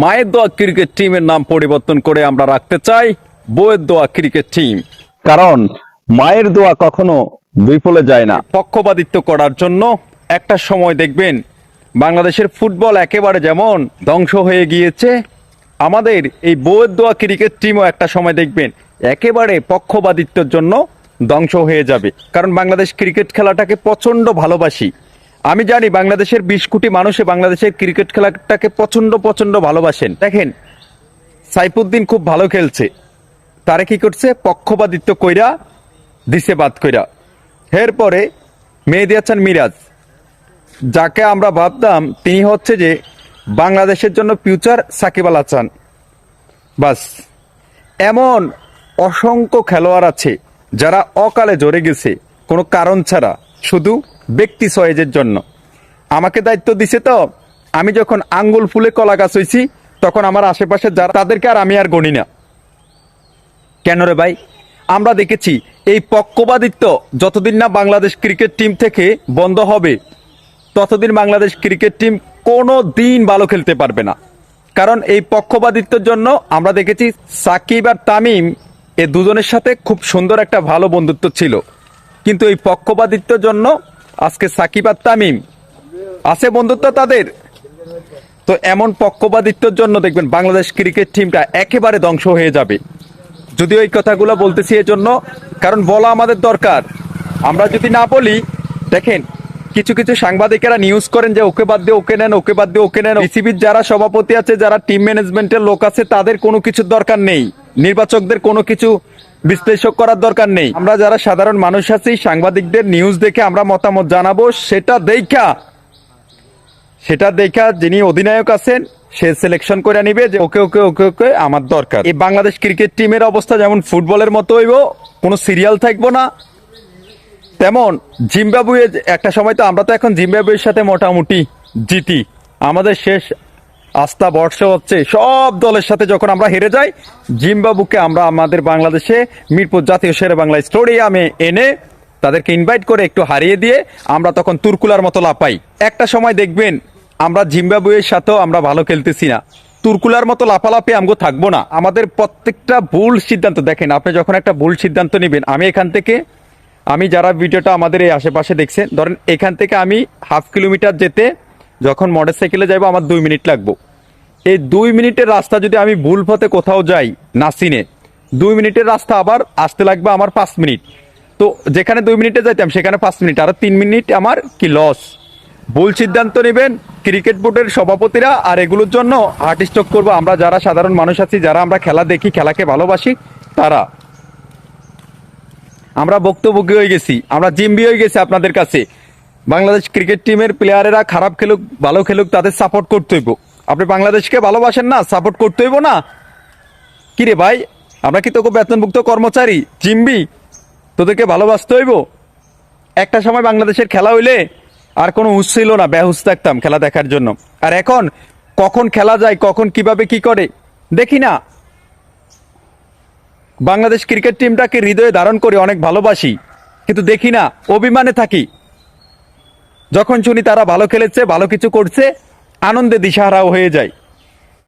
মায়ের দোয়া ক্রিকেট টিমের নাম পরিবর্তন করে আমরা রাখতে চাই বইয়ের দোয়া ক্রিকেট টিম। কারণ মায়ের দোয়া কখনো বিফলে যায় না। পক্ষপাতিত্ব করার জন্য একটা সময় দেখবেন, বাংলাদেশের ফুটবল একেবারে যেমন ধ্বংস হয়ে গিয়েছে, আমাদের এই বইয়ের দোয়া ক্রিকেট টিমও একটা সময় দেখবেন, একেবারে পক্ষপাতিত্বের জন্য ধ্বংস হয়ে যাবে। কারণ বাংলাদেশ ক্রিকেট খেলাটাকে প্রচণ্ড ভালোবাসি। আমি জানি বাংলাদেশের বিশ কোটি মানুষে বাংলাদেশের ক্রিকেট খেলাটাকে প্রচণ্ড প্রচণ্ড ভালোবাসেন। দেখেন, সাইফুদ্দিন খুব ভালো খেলছে। তারা কি করছে? পক্ষপাতিত্ব কইরা, দিছে বাদ কইরা। এরপরে মেহেদি হাসান মিরাজ। যাকে আমরা ভাবতাম, তিনি হচ্ছে যে বাংলাদেশের জন্য ফিউচার সাকিব আল হাসান। বাস, এমন অসংখ্য খেলোয়াড় আছে যারা অকালে জড়ে গেছে, কোনো কারণ ছাড়া। শুধু ব্যক্তি সয়েজের জন্য। আমাকে দায়িত্ব দিছে তো, আমি যখন আঙ্গুল ফুলে কলা গাছ হয়েছি তখন আমার আশেপাশে যারা, তাদেরকে আর আমি আর গণি না। কেন রে ভাই? আমরা দেখেছি, এই পক্ষপাতিত্ব যতদিন না বাংলাদেশ ক্রিকেট টিম থেকে বন্ধ হবে, ততদিন বাংলাদেশ ক্রিকেট টিম কোনো দিন ভালো খেলতে পারবে না। কারণ এই পক্ষপাতিত্বের জন্য আমরা দেখেছি, সাকিব আর তামিম এ দুজনের সাথে খুব সুন্দর একটা ভালো বন্ধুত্ব ছিল। কিন্তু এই পক্ষপাতিত্বের জন্য আজকে সাকিব আর তামিম। আছে বন্ধুত্ব তাদের? তো এমন পক্ষপাতিত্বের জন্য দেখবেন বাংলাদেশ ক্রিকেট টিমটা একেবারে ধ্বংস হয়ে যাবে। যদিও এই কথাগুলো বলতেছি জন্য কারণ বলা আমাদের দরকার। আমরা যদি না বলি, দেখেন, কিছু কিছু সাংবাদিকেরা নিউজ করেন যে ওকে বাদ দিয়ে ওকে নেন, ওকে বাদ দিয়ে ওকে নেন। বিসিবির যারা সভাপতি আছে, যারা টিম ম্যানেজমেন্টের লোক আছে, তাদের কোনো কিছুর দরকার নেই। নির্বাচকদের কোনো কিছু বিশ্লেষক করার দরকার নেই। আমরা যারা সাধারণ মানুষ আছি, সাংবাদিকদের নিউজ দেখে আমরা মতামত জানাব, সেটা দেখা। সেটা দেখা যিনি অধিনায়ক আছেন, সে সিলেকশন করে নিবে যে ওকে ওকে ওকে ওকে আমার দরকার। এই বাংলাদেশ ক্রিকেট টিমের অবস্থা যেমন ফুটবলের মতো হইব, কোনো সিরিয়াল থাকব না। তেমন জিম্বাবুয়ে, একটা সময় তো আমরা তো এখন জিম্বাবুয়ের সাথে মোটামুটি জিতি। আমাদের শেষ আস্থা বর্ষা হচ্ছে সব দলের সাথে যখন আমরা হেরে যাই, জিম্বাবুকে আমরা আমাদের বাংলাদেশে মিরপুর জাতীয় শেরে বাংলা স্টেডিয়ামে এনে তাদেরকে ইনভাইট করে একটু হারিয়ে দিয়ে আমরা তখন তুরকুলার মতো লাপাই একটা সময় দেখবেন, আমরা জিম্বাবুয়ের সাথেও আমরা ভালো খেলতেছি না। তুরকুলার মতো লাফালাফি আমগো থাকব না। আমাদের প্রত্যেকটা ভুল সিদ্ধান্ত, দেখেন আপনি যখন একটা ভুল সিদ্ধান্ত নেবেন, আমি এখান থেকে, আমি যারা ভিডিওটা আমাদের এই আশেপাশে দেখছেন, ধরেন এখান থেকে আমি হাফ কিলোমিটার যেতে যখন মোটর সাইকেলে যাব আমার দুই মিনিট লাগবো। এই দুই মিনিটের রাস্তা যদি আমি ভুল পথে কোথাও যাই, নাসিনে, দুই মিনিটের রাস্তা আবার আসতে লাগবে আমার পাঁচ মিনিট। তো যেখানে দুই মিনিটে যাইতাম, সেখানে পাঁচ মিনিট, আরও তিন মিনিট আমার কি লস ভুল সিদ্ধান্ত নেবেন ক্রিকেট বোর্ডের সভাপতিরা, আর এগুলোর জন্য হার্ট স্ট্রোক করব। আমরা যারা সাধারণ মানুষ আছি, যারা আমরা খেলা দেখি, খেলাকে ভালোবাসি, তারা। আমরা বক্তব্য হয়ে গেছি, আমরা জিম্বি হয়ে গেছি আপনাদের কাছে। বাংলাদেশ ক্রিকেট টিমের প্লেয়ারেরা খারাপ খেলুক, ভালো খেলুক, তাদের সাপোর্ট করতে হইব। আপনি বাংলাদেশকে ভালোবাসেন না সাপোর্ট করতে হইব না। কি রে ভাই, আমরা কি তোকে বেতনভুক্ত কর্মচারী? জিম্বি, তোদেরকে ভালোবাসতে হইব? একটা সময় বাংলাদেশের খেলা হইলে আর কোনো হুঁশ ছিল না, বেহুশ থাকতাম খেলা দেখার জন্য। আর এখন, কখন খেলা যায়, কখন কীভাবে কি করে, দেখি না। বাংলাদেশ ক্রিকেট টিমটাকে হৃদয়ে ধারণ করে অনেক ভালোবাসি, কিন্তু দেখি না, অভিমানে থাকি। যখন শুনি তারা ভালো খেলেছে ভালো কিছু করছে আনন্দে দিশাহারাও হয়ে যায়।